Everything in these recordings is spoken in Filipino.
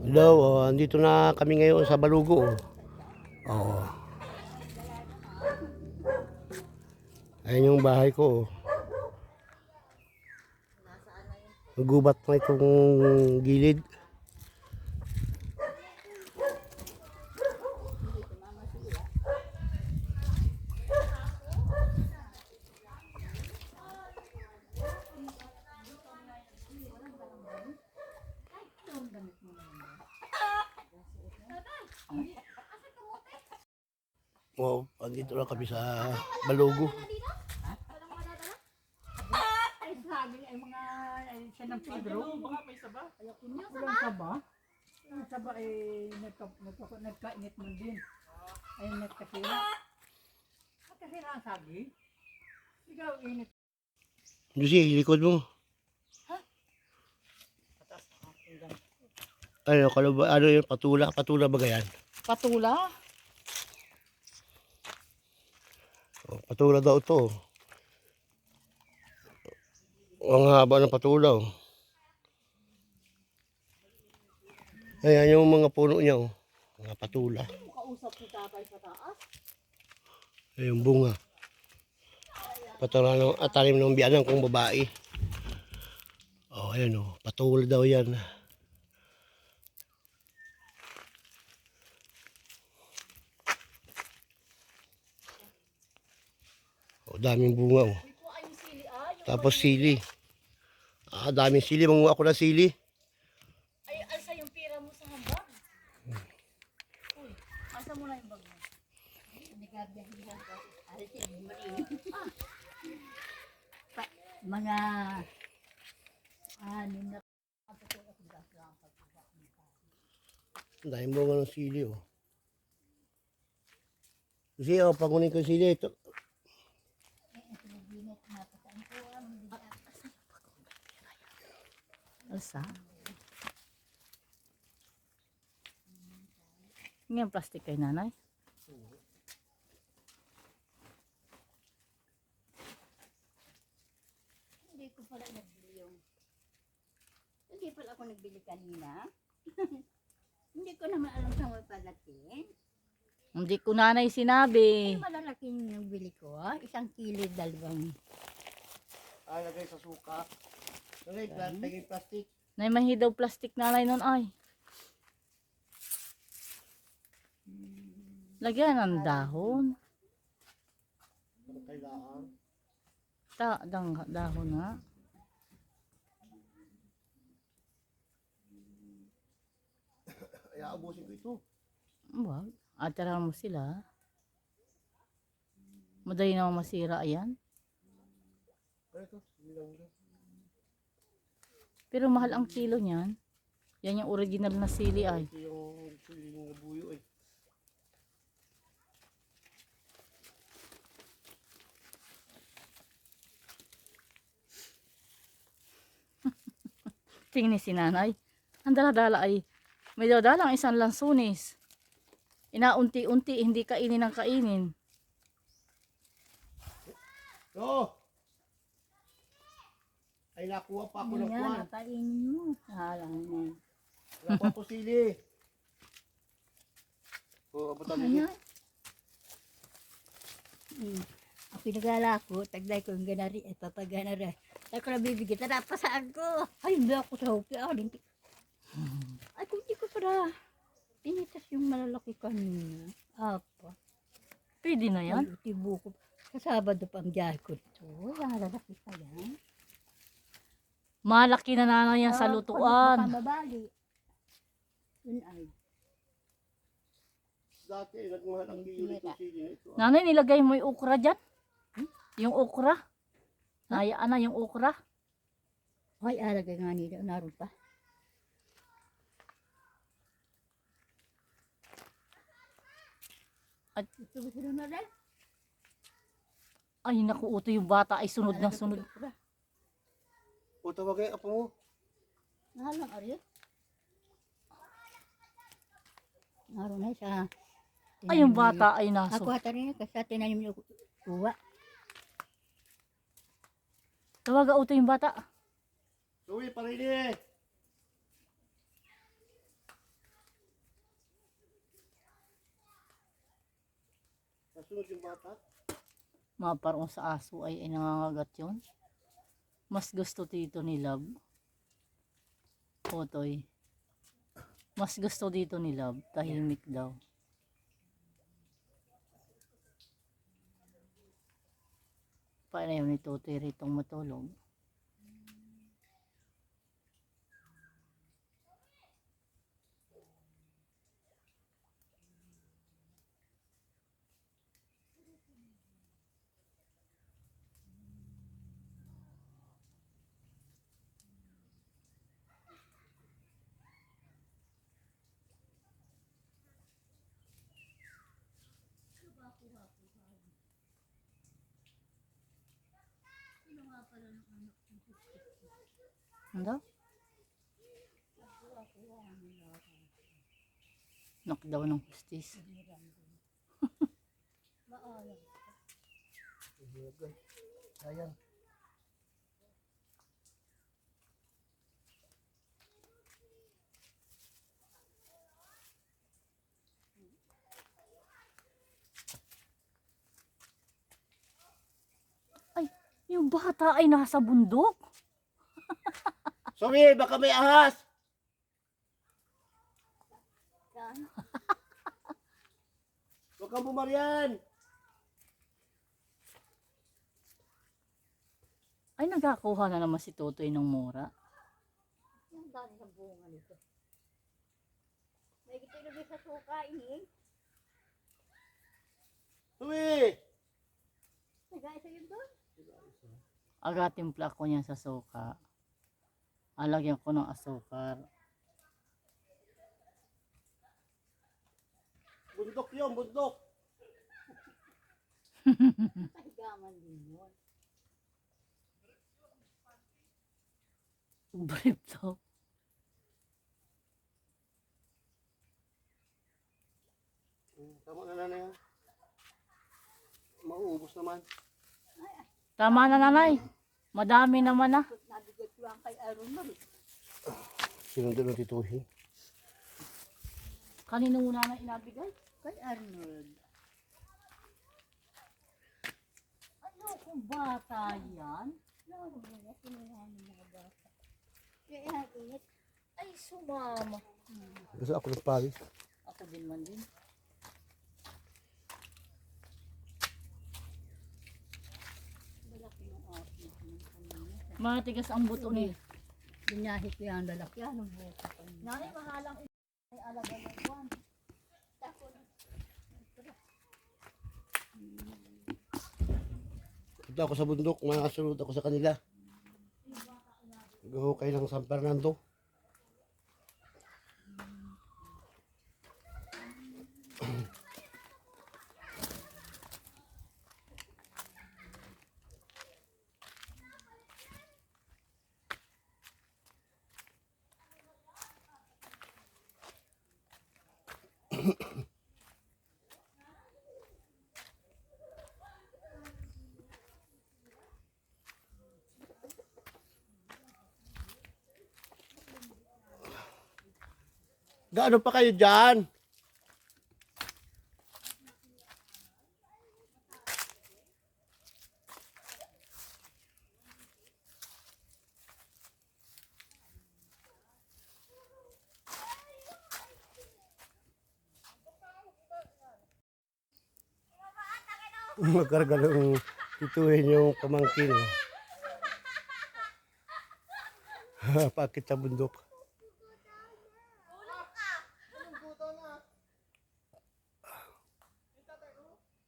Hello, oh, andito na kami ngayon sa Balugo. oh. Ayan yung bahay ko. oh. Nagubat na itong gilid. Andito na kami sa Balugo. Ay, sabi ay mga ay, siya ng Pedro. Baka may saba. Walang saba. Yung saba ay nagka, nagka, nagkainit man din. Ay nagkasira. Nagkasira ang sabi. Ikaw init. Lucy, likod mo. Ano, kalo ba, ano yun, patula? Patula ba yan? Patula? Oh, patula daw to. Ang haba ng patula. Oh. Ayan yung mga puno niya. Oh. Mga patula. Kausap si tatay sa taas. Ayan yung bunga. Patula ng atalim ng biyanan kung babae. Oh, ayan oh. Patula daw yan. Oh, daming bunga oh. Tapos sili. Ah, daming sili. Manguha ako ng sili. Ay, alsa yung pira mo sa hambag. Uy, alsa mo na yung bag mo. mga ano na Ang daming bunga ng sili oh. Kasi oh, pangunin ko yung sili. Ito. Alsa? Ngayon plastic kay nanay. Hindi ko pala nagbili yung... Hindi pala ako nagbili kanina. Hindi ko naman alam sa may palaki. Hindi ko nanay sinabi. Ano malalaki yung nagbili ko? ah? Isang kilo, dalawang. Ah, lagay sa suka. Lagay, lagay plastic. Nay mahi daw plastic nanay nun ay. Lagyan ng dahon. Ta, dang, dahon nga. Ay, aabusin ko ito. Wag. Atirahan mo sila. Madali naman masira yan. Ano ito? Hindi lang. Pero mahal ang kilo niyan. Yan yung original na sili ay. Yung sili ng buyo eh. Tingin ni si nanay. Ang dala-dala ay may dala ang isang lansunis. Inaunti-unti, hindi kainin ng kainin. No! Ay, nakuha pa ako ng kwan. kainin mo. Halang na. Wala pa ako sili. O, abutan mo. Ano? Hmm. Ang pinagala ko, taglay ko yung ganari, eh, papaganari. Ay ko na bibigyan, tarapasaan ko. Ay, hindi ako sa hupi. Ah, hindi. Ay, kung di ko para pinitas yung malalaki kanina. Apa. Pwede na yan. Ay, tibo ko. Sa Sabado pa ang biyahe ko ito. Malalaki pa yan. Malaki na nanay yan sa Ah, lutuan. Baka mabali. Yun ay. Dati, nagmahal ang kilo nito sili na ito. ah. Nanay, nilagay mo yung okra dyan. Yung okra. Nayaan na yung okra. Ay, alagay nga nila. Naroon pa. At- Gusto mo sila na rin? Ay, naku, uto yung bata ay sunod na sunod. O tawagay apo mo. Mahal lang ariyo. Naroon na siya. Ay, yung bata ay naso. Ako hata rin kasi tinanim niyo uwa. Tawaga uto yung bata. Uwi, parili! Nasunod yung bata? Maparong sa aso ay, ay nangangagat yun. Mas gusto dito ni Love. Otoy. Mas gusto dito ni Love. Tahimik daw. Paano yun ni Totoy ritong matulog? Ano? Knock daw ng hustis. Ayan. Ay, yung bata ay nasa bundok. Sorry, baka may ahas. Huwag kang pumaryan. Ay, nagkakuha na naman si Totoy ng mura. Ang dami ng bunga nito. May na sa suka, ini. Uwi! Nagaya sa'yo doon. Agatimpla ko niya sa suka. Alagyan ko ng asukar. Bundok yun, bundok. Pahigaman din yun. Brief daw. Hmm, Tama na na yan. Mauubos naman. Tama na nanay. Madami naman na. Nabigay ko lang kay Aaron Mar. Sinunod ng tituhin. Kanino muna na inabigay? Kay Arnold. Ano kung bata yan? Ay, sumama. Gusto ako ng pawis. Ako din man din. Malaki ng aso ng kanina. Matigas ang buto ni. Binyahi ko yan, lalaki. Buka ko niya? Nanay, mahalang ay alaga ng buwan. Punta ako sa bundok, makasunod ako sa kanila. Gahukay ng San Fernando. Gaano pa kayo dyan? Magkarga ng tituhin yung pamangkin. oh. Pakit sa bundok.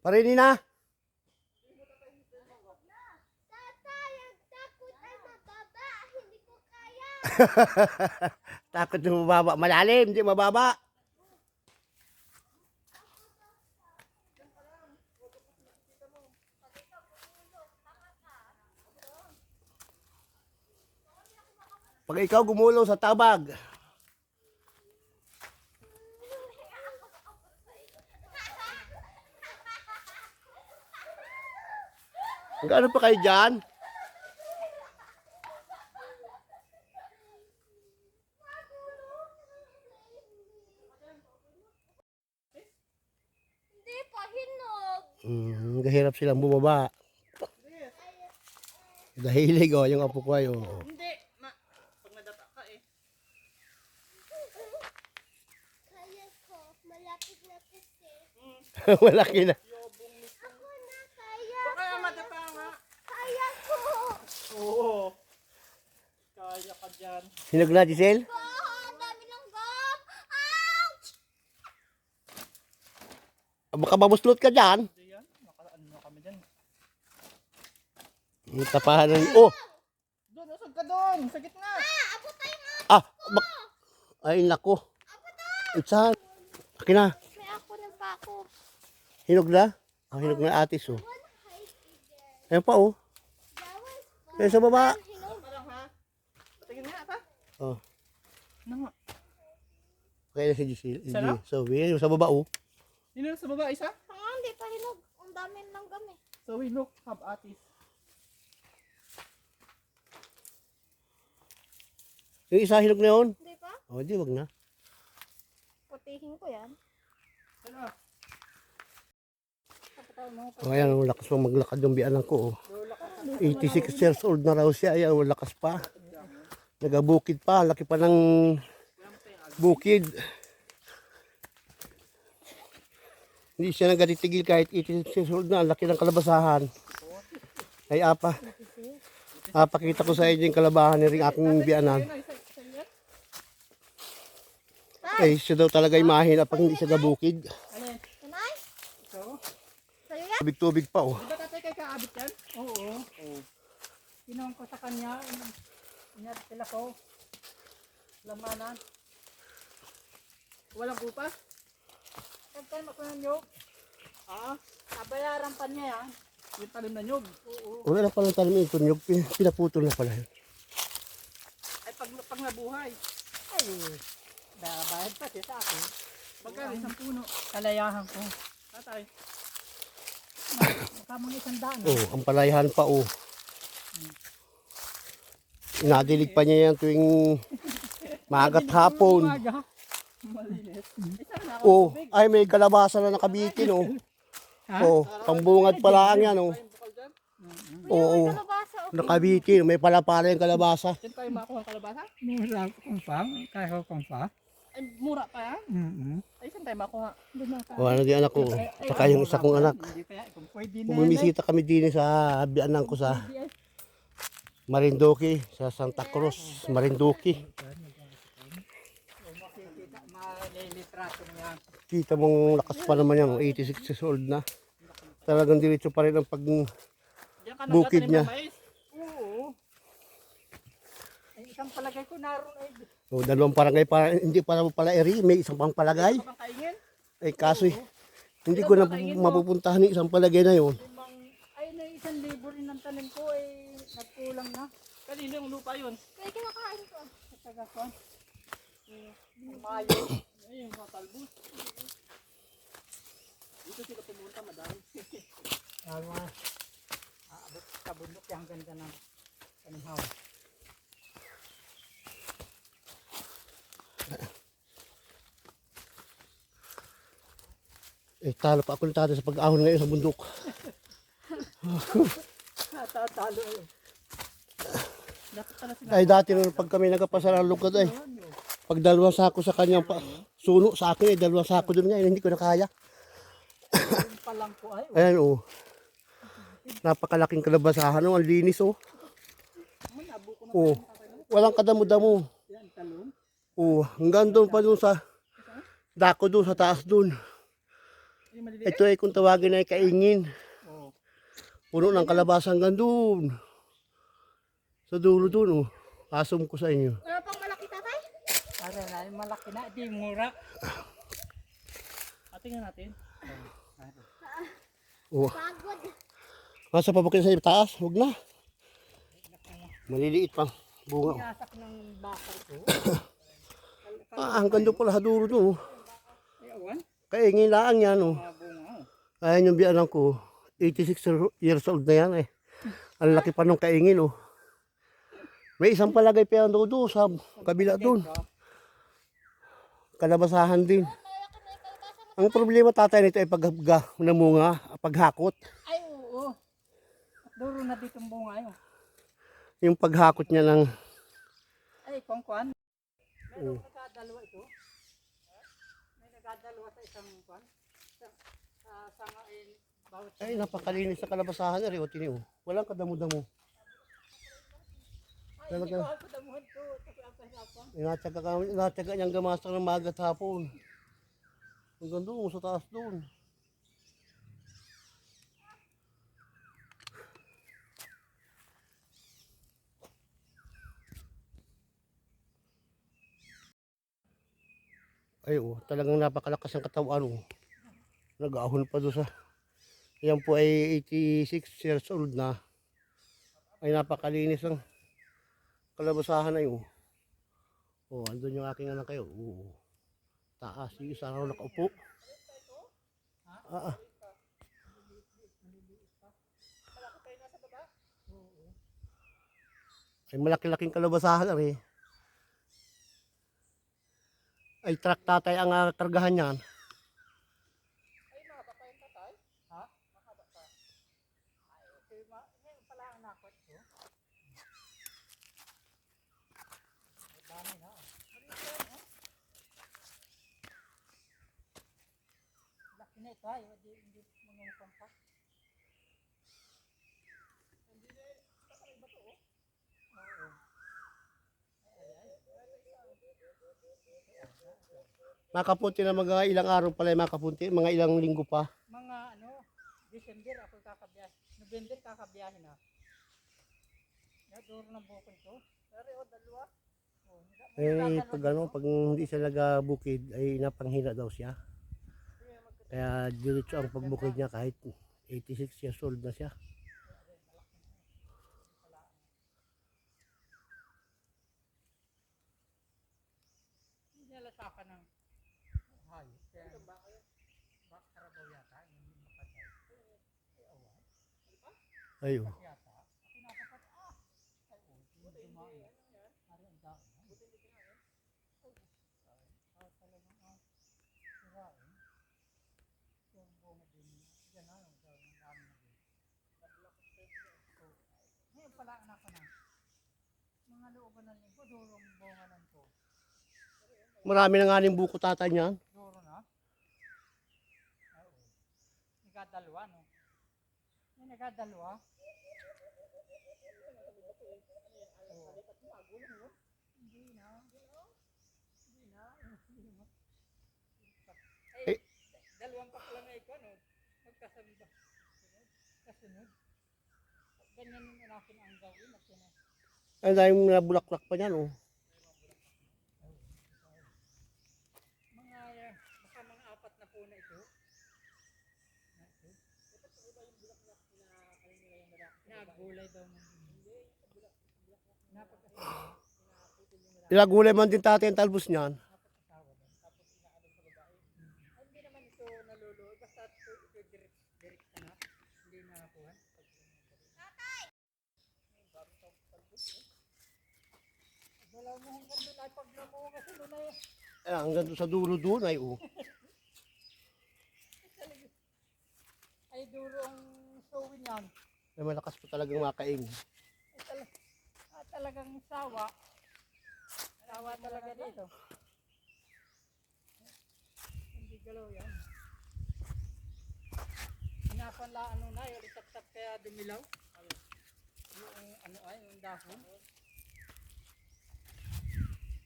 Parini na. Takot na mababa. Malalim, hindi mababa. Pag ikaw gumulong sa tabag, Gaano pa kayo dyan? Hindi pa, hinog. Mm, gahirap silang bumaba. Dahilig oh, yung apo ko ay oh. Hindi. Ma, pag nadapa ka eh. Kaya ko, malapit na kasi. Malaki na. Ako na, kaya. Baka madapa nga. Kaya ko. Oo. Kaya ka dyan. Hinog na, Giselle? Oh. Ouch! Baka mabuslot ka dyan. Hindi yan. Nakalaan mo kami dyan. Tapahan ng... Oh! Doon, usog ka doon. Sa gitna. Abutay mo. Ah! Bak... Ay, nako. Itsahan. Akin na. May ako ng pako. Hinog na? Ah, hinog na atis oh. Ayun pa oh. Ayun sa baba. Patingin nga pa. Oh. Ano nga? Kaya si Giselle. Isa na? So, yun, sa baba oh. Yun sa baba isa. Ah, hindi pa hinog. Ang dami ng gum eh. So we look, have atis. Yung isa hinog na yun. Hindi pa? Oh, di wag na. Putihin ko yan. Ano? Oh, ayan, ang lakas pa maglakad yung bianan ko. Oh. 86 years old na raw siya. Ayan, lakas pa. Nagabukid pa. Laki pa ng bukid. Hindi siya nagatitigil kahit 86 years old na. Laki ng kalabasahan. Ay, apa. Apakita ko sa inyo yung kalabahan ni ring aking bianan. Ay, siya daw talaga imahin at pag hindi siya? Sa'yo yan? Tubig-tubig pa, oh. Di ba tatay kay kaabit yan? Oo. Kinuha ko sa kanya. Inyat sila ko. Lamanan. Walang upa? Nagtanim ako ng nyog. Ah, Nabayaran pa niya yan. yung talim na nyog. Wala na palang tanim ito, pin- pinaputol na pala yun. Ay, pag, pag nabuhay. Ay, bayad pa siya sa akin. Magkano isang puno? Kalayahan ko. Tatay. Mga isang daan. Oh, ang palayahan pa, oh. Inadilig pa niya yan tuwing magat hapon. Oh, ay may kalabasa na nakabitin, oh. Oh, pambungad pala ang yan, oh. Oo, oh, o. nakabitin. May palapala yung kalabasa. Diyan tayo makuha ang kalabasa? Mura kong pa. Kaya ko kong pa. Ay, mura pa yan. Mm-hmm. Ay, saan tayo makuha? Oh, ano di anak ko. Saka yung isa kong anak. Bumisita kami din sa bianan ko sa Marinduque, sa Santa Cruz, Marinduque. Kita mong lakas pa naman yan, 86 years old na. Talagang diretso pa rin ang pag... Bukid niya. Oo. Ay, isang palagay ko naroon ay Oh, dalawang barangay pa, hindi para pala eri, may isang pang palagay. Eh kaso eh, hindi ko na mapupuntahan yung isang palagay na yun. limang, ay na isang libo rin ang tanim ko ay nagkulang na. Kanino yung lupa yun? Kaya kinakain ko. Sa taga ko. Mayo. Ay, yung mga talbos. Dito sila pumunta, madami. Tama. Aabot sa bundok yung ganda ng kanihaw. Eh talo pa ako ng tatay sa pag-ahon ngayon sa bundok. Natatalo eh. Ay dati nung pag kami nagpasara ng lugad ay, pag dalawang sako sa kanyang pa, suno sa akin eh, dalawang sako doon ngayon, hindi ko na kaya. Ay. Ayan oh. Napakalaking kalabasahan oh, ang linis oh. Oh, walang kadamo-damo. Oh, hanggang doon pa doon sa dako doon sa taas doon. Ito ay kung tawagin ay kaingin. Oo. Puno ng kalabasa hanggang doon. Sa dulo doon oh. Asom ko sa inyo. Wala pang malaki tatay? Para na malaki na, di mura. Ah, tingnan natin. Oh, Pagod. nasa pa ba kayo sa taas? Huwag na. Maliliit pa. Bunga. oh. Yasak ng bakal ko. Ah, hanggang doon pala sa dulo doon. oh. Ay, awan. Kaingin lang yan oh. Mga bunga. oh. Ayan yung biyanan ko. 86 years old na yan eh. Ang laki pa nung kaingin oh. May isang palagay pa yan doon sa kabila doon. Kalabasahan din. Ang problema tatay nito ay paghabga ng munga. paghakot. Ay, oo. Duro na dito ang bunga yun. Yung paghakot niya ng Ay, kung kuan. Meron Oo. nagkadalawa ito. May nagkadalawa sa isang kuan. Sa, sa sanga ay bawat ay napakalinis sa tini oh. Walang kadamo-damo. Ay, hindi talaga. ko ako damuhan to. Kasi ang kahirapan. Inatsaga ka, inatsaga niyang gamasang ng magat hapon. Hanggang doon, sa taas doon. Ay oh, talagang napakalakas ang katawan oh. Nag-ahon pa doon sa Yan po ay 86 years old na. Ay napakalinis ang kalabasahan na yun. Oh, andun yung aking anak kayo. Oo. Taas, yung isa raw nakaupo. Ah, ah. Ay malaki-laking kalabasahan na rin. Ay truck tatay ang uh, kargahan niyan. Okay, ma- ngayon pala ang nakot ko. Ang dami na. Marito, no? Laki na ito, ay. Hindi, hindi mga mukhang pa. Hindi na, sakay ba ito, oh? Oo. Makapunti na mga ilang araw pala yung makapunti, mga ilang linggo pa. Mga ano, December ako kakabiyahe. November kakabiyahe na. Naduro ng bukol ko. Pero o dalawa. Oh, Eh, pag ano, pag hindi siya nagabukid, ay napanghina daw siya. Kaya diretso ang pagbukid niya kahit 86 years old na siya. Hindi nila saka ng hayop. Kaya bak karabaw yata. Hindi makatay. Ayo. Yata. Pinapapat. Ah! Ay, oh. Hindi dumaan. Ari ang daan. Buti hindi kinain. Ah, talagang ah. Sirain. Yung bunga din. Yan na. Yung dami na din. Oh. Ngayon pala anak ko na. Mga looban ng lingko, durong bunga ng ko. Marami na nga rin buko tata niyan. Duro na? Oo. Nagkadalwa, no? May nagkadalwa? Oo. Hindi na. Hindi na. Hindi na. Ay, Eh. dalawang pakla na ikaw, no? Magkasabi ba? Kasunod. Ganyan yung natin ang gawin. Ang daming nabulaklak pa niyan, oh. Mga, eh, baka mga apat na puno ito. Na ito. Nagulay daw mo. Napag-asawa. Ilagulay man din tatay ang talbos niyan. Eh, hanggang sa dulo doon ay, oh. Ay, duro ang sowin yan. Ay, malakas pa talagang makain. Ay, tala, ah, talagang sawa. Sawa talaga dito. Hindi galaw yan. Pinapanla ano na, yung itatap kaya dumilaw. Yung ano ay, yung dahon.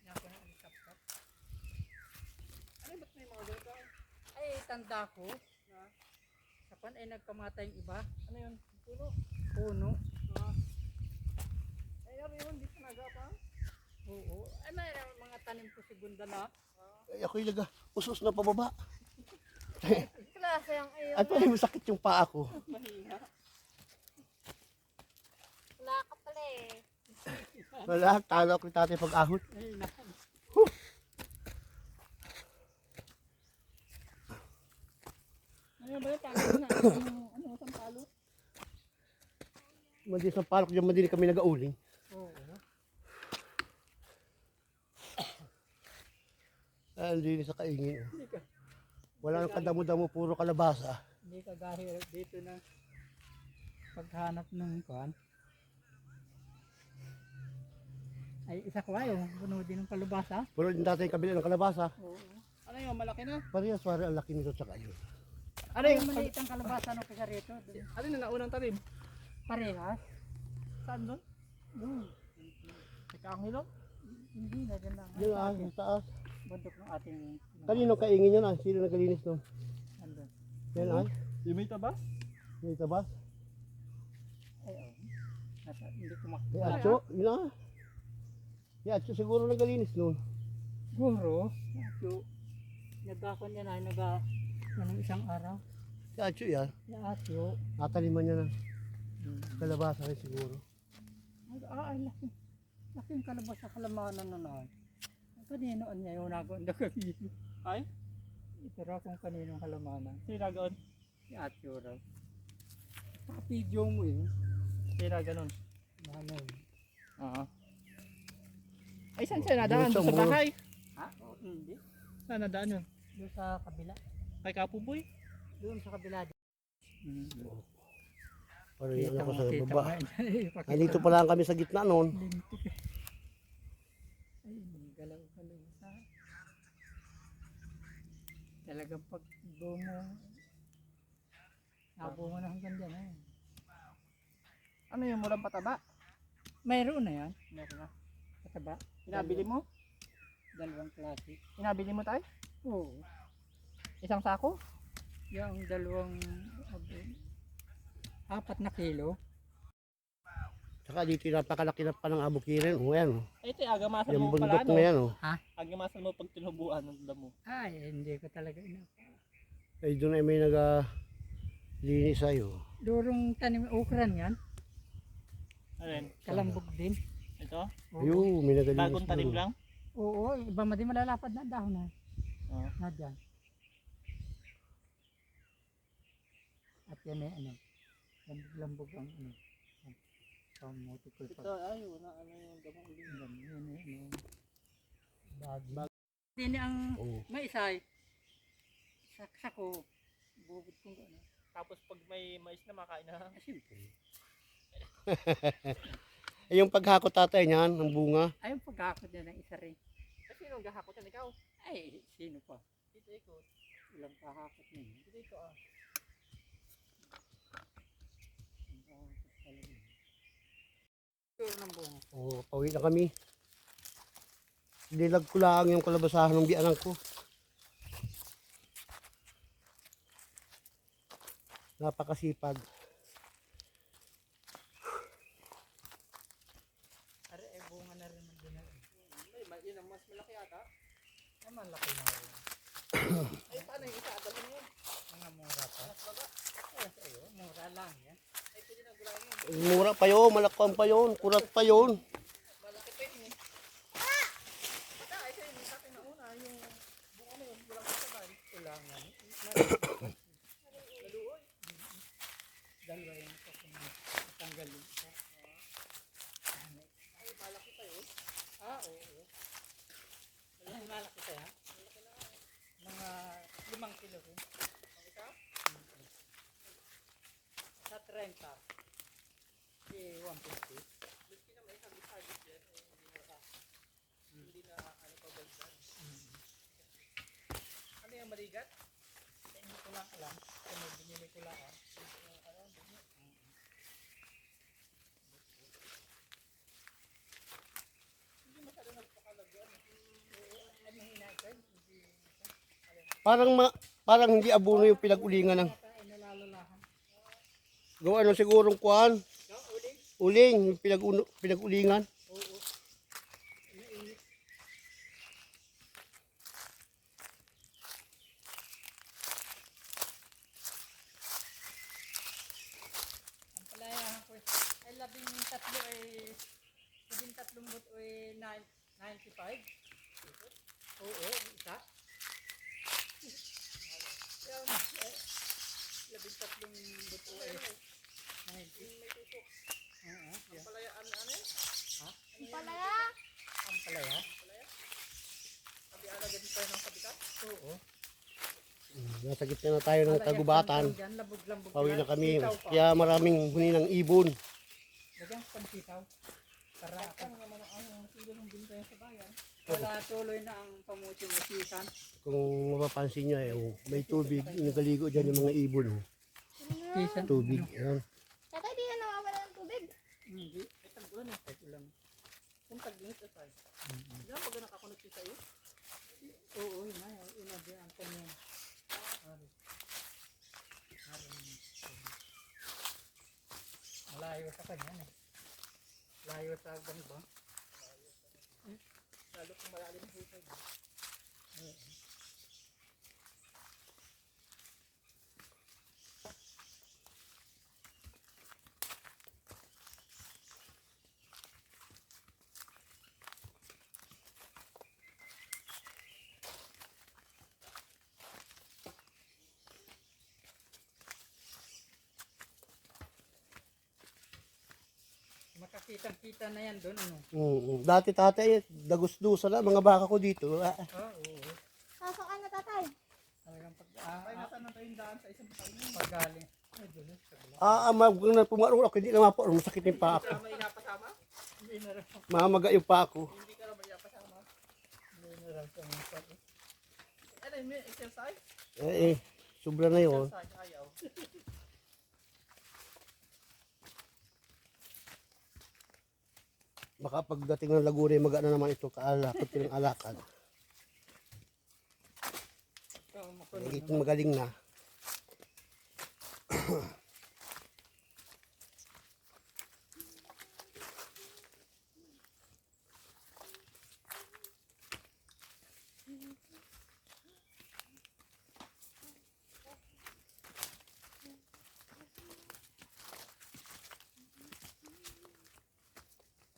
Pinapon na itap-tap. Ano ba't may mga ganito? Ay, tanda ko na sa pan ay nagkamatay iba. Ano yun? Puno. Puno. Ah. Ay, ano yun? Di pa nagapa? Oo. Ano yung mga tanim ko si Gunda na? Ay, ako ilaga. Usos na pababa. Klase ang iyo. At pala masakit yung paa ko. Mahiha. Wala ka pala eh. Wala, talo ko yung tatay pag-ahot. Ay, na. Ano ba yung talo na? Ano, ano, sampalo? Madi sa palok dyan, madili kami nag-auling. Oo. Ah, hindi sa kaingin. oh. Hindi ka. Wala nang kadamo-damo, puro kalabasa. Hindi ka gahir dito na paghanap ng kuan. Ay, isa ko ayaw. Puno din ng kalubasa. Pero yung dati yung kabila ng kalabasa, Oo. Ano yun, malaki na? parehas pare ang laki nito tsaka yun. Ano yung, maliit ang kalabasa ng kasarito. ano yung naunang talim? Parehas. Saan doon? Doon. Sa Kangilo? Hindi na dyan lang. Yun ah, yung taas. Bundok ng ating Kanino kaingin yun ah? Sino naglinis nun? andun. Yan ay, Yung may tabas? may tabas. Ay, oh. Nasa, hindi ko May makikita. atso, yun ah. May atso siguro naglinis nun. Guro. So, nagkakon niya na, naga, anong isang araw. Si atso yan, Ya atyo. nataliman niya ng kalabasa rin siguro. Ay, ah, ay, laki. Laki yung kalabas sa kalamanan na na. Kanino an niya yung nagoon na kami. Ay? Ito raw kung kaninong halamanan. Sila gaon. Si atyo raw. Pakapidyo mo eh. Sila ganon. Ano yun? Oo. Ay, saan siya nadaan? Doon sa bahay? Ha? Oh, hindi. Saan nadaan yun? Doon sa kabila. Kay Kapuboy? Doon sa kabila. Mm. Pero yun ako sa baba. mo yan. Ay, dito pa lang kami sa gitna eh. Ay, galaw-galaw sa. Talagang pag bungo, nabungo na hanggang dyan eh. Ano yung mulang pataba? Mayroon na yan, Meron na. kataba. Inabili mo? Dalawang klase. Inabili mo tayo? Oo. Isang sako? Yung dalawang apat na kilo. Tsaka dito napakalaki na pa ng abukirin. O yan, oh. Ay, ito, agamasan yung mo pala, bundok ano? na yan. Oh. Agamasan mo pag tinubuan ng damo. Ay, hindi ko talaga ina. Ay, doon ay may naga linis sa'yo. Durong tanim ukran yan, Ano yun? kalambog din. Ito? Oo. Ayun, may nagalinis Bagong tanim doon. lang? Oo, iba ma di malalapad na dahon na. Oo. Na dyan. At yan ay ano, lambog-lambog ang ano. Kamutikol Ito, pa. ay, wala, ano yung damo ulit. Yan, yan, yan. Bagi. Hindi ang Oo. may isay. Saksa ko. Bukod kong ano. Tapos pag may mais na makain na. Ah, siyempre. Ay, yung paghakot tatay niyan, ng bunga. Ayun pagkakot niya ng isa rin. Kasi nung gahakot yan, ikaw. Ay, sino pa? Dito ikot. Ilang kahakot niya. Dito ikaw ah. Ang kahakot talaga. Oo, pauwi na kami. Dilag ko lang yung kalabasahan ng bianan ko. Napakasipag. Ari, ay bunga na rin ng dinar. Ay, ma- yun ang mas malaki ata. Naman laki na rin. Ay, paano yung isa? Adalhin mo. Mga mura pa. Ay, sa'yo, mura lang yan. Ay, pwede na gulangin. Mura pa yun, malakpan pa yun, kurat pa yun. Malaki pa yun eh. Baka, ay, sa'yo, yung sa akin na una, yung bunga na yun, walang kasabay. Kulangan. Dalawa yung kasi tanggal yung isa. Ay, malaki pa yun. Ah, oo. Malaki malaki kaya? Mga limang kilo rin. Ang isa? Sa 30. Di 150. Miski na may sabit-sabit yan, eh, hindi na, hindi na, ano pa ba yan? Ano? Sa hindi ko lang alam. Kung binili ko lang. ah. Parang ma, parang hindi abuno yung pinag-ulingan ng gawa ano sigurong kuhan. Uling, yung pinag pinag-ulingan. Ang palayahan ko ay labing tatlo ay labing tatlong buto ay nine- 95. Oo, isa. Yung, eh, labing tatlong buto ay 90. Oo, yeah. Palayaan na ano yun? Palaya. Ang palaya? Sabi alagad tayo ng kabitan? Oo. Nasa gitna na tayo ng labog-labog. Pauwi na kami. Kaya maraming huni ng ibon. Lagyan ko pang sitaw. Para ako. Wala tuloy na ang sisan. Kung mapapansin nyo, eh, oh, may tubig. Nagaligo dyan yung mga ibon. Oh. Sisan. Tubig. Yan. Tatay, di na nawawala ng tubig. Hindi. Ito na. Ito lang. Kung tag-init sa side. Diyan pag nakakonect sa iyo. Oo, yun na. Yun na din ang kanyan. Malayo sa kanya eh. Layo sa gamba. Makakita-kita na yan doon. Ano? Mm, dati tatay, dagusdusa na mga baka ko dito. Ah, Ah, oo. Sasakay na tatay. Talagang pag, ah, Ay, ah, nasa na tayong daan sa isang pagkain. pag galing. Ay, dulo. sa gula. ah, mag na pumarong ako, hindi na maparong, masakit yung paa ko. Kasama inapasama? Hindi na rin. Mamaga yung paa ko. Hindi ka naman inapasama. Hindi na rin sa mga pag. Ano may exercise? Eh, eh, sobra na yun. Exercise, ayaw. Baka pagdating ng Laguna, maga na naman ito kaalakad ng alakad. Ito magaling na.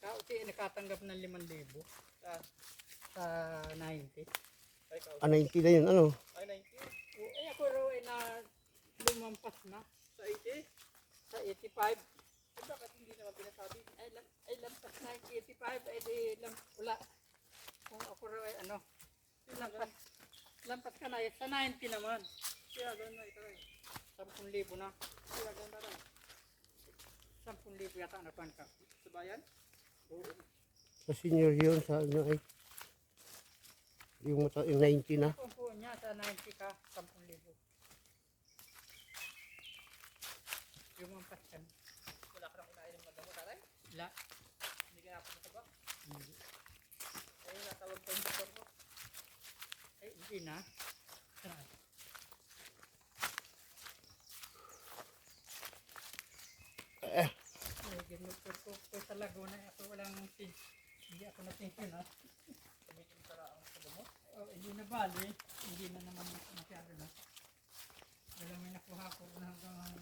Kauti, nakatanggap ng 5,000 sa, sa 90. Ay, ikaw. Ah, 90 na yun, ano? Ay, 90. O, Ay, ako raw ay na lumampas na Sa 80. sa 85. Eh, bakit hindi naman pinasabi? Ay, lam, ay lampas na yung 85. Ay, di, lam, wala. Kung ako raw ay ano, lampas, lampas ka na. Sa 90 naman. Kaya ganun na ito eh. 10,000 na. Kaya ganun na lang. 10,000 yata nakuhan ka. Sa bayan? Sa senior yun, sa ano ay. Yung, mata- yung 90 na. Kung po niya sa 90 ka, 10,000. Lumampas ka na. Wala ka nang inainom na gamot, tatay? Wala. Hindi ka napasasaba? Ay, natawag pa yung doktor ko. Ay, hindi na. Eh. Ay, ginuktor ko ko sa Laguna. Ako walang. Hindi ako natingin ha. Tumitin para ang sa gamot. Oh, hindi na bali. Hindi na naman masyado na. Wala may nakuha ko na hanggang